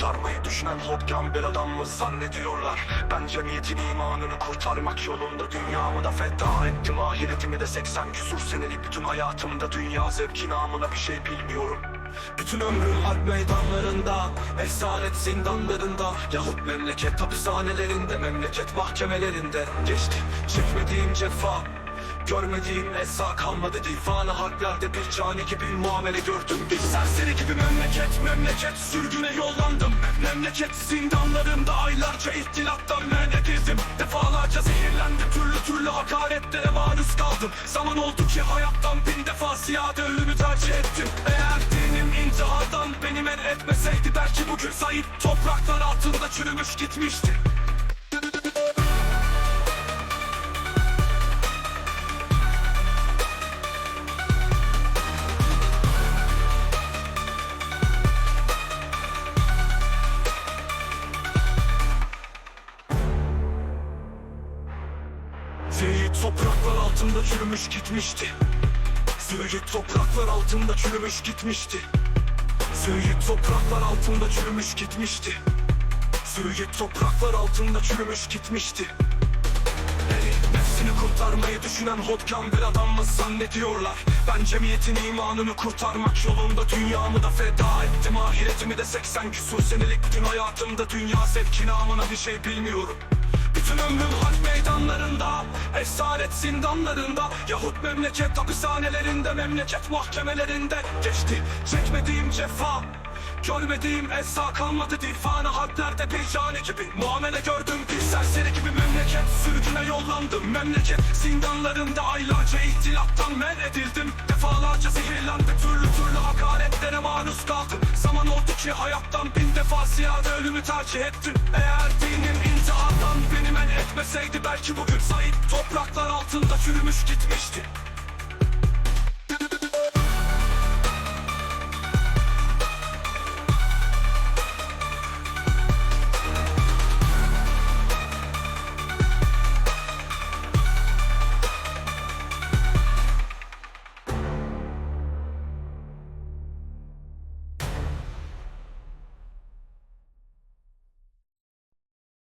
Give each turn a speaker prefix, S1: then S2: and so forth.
S1: kurtarmayı düşünen hopkan bir adam mı zannediyorlar. Ben cemiyetin imanını kurtarmak yolunda dünyamı da feda ettim. Ahiretimi de 80 küsur senelik bütün hayatımda dünya zevki namına bir şey bilmiyorum. Bütün ömrüm harp meydanlarında Esaret zindanlarında Yahut memleket hapishanelerinde Memleket mahkemelerinde. Geçti çekmediğim cefa Görmediğim esa kalmadı divana harplerde bir cani gibi muamele gördüm. Bir serseri gibi memleket memleket sürgüne yollandım. Memleket zindanlarında aylarca ihtilattan men edildim Defalarca zehirlendim türlü türlü hakaretlere maruz kaldım. Zaman oldu ki hayattan bin defa ziyade ölümü tercih ettim. Eğer dinim intihardan beni men etmeseydi Belki bugün Said topraklar altında çürümüş gitmişti Seyit topraklar altında çürümüş gitmişti. Seyit topraklar altında çürümüş gitmişti. Seyit topraklar altında çürümüş gitmişti. Seyit topraklar altında çürümüş gitmişti. Hey, kurtarmayı düşünen hotkan bir adam mı zannediyorlar? Ben cemiyetin imanını kurtarmak yolunda dünyamı da feda ettim. Ahiretimi de 80 küsur senelik bütün hayatımda dünya zevki namına bir şey bilmiyorum. Bütün ömrüm harp meydanlarında Esaret zindanlarında Yahut memleket hapishanelerinde Memleket mahkemelerinde Geçti. Çekmediğim cefa Görmediğim esa kalmadı. Difana harplerde bir cani gibi Muamele gördüm. Bir serseri gibi memleket Sürgüne yollandım. Memleket zindanlarında Aylarca ihtilaftan men edildim. Defalarca zehirlendim türlü türlü hakaretlere maruz kaldım. Zaman oldu ki hayattan bin defa ziyade ölümü tercih ettim. Eğer dinin etmeseydi Belki bugün Said topraklar altında çürümüş gitmişti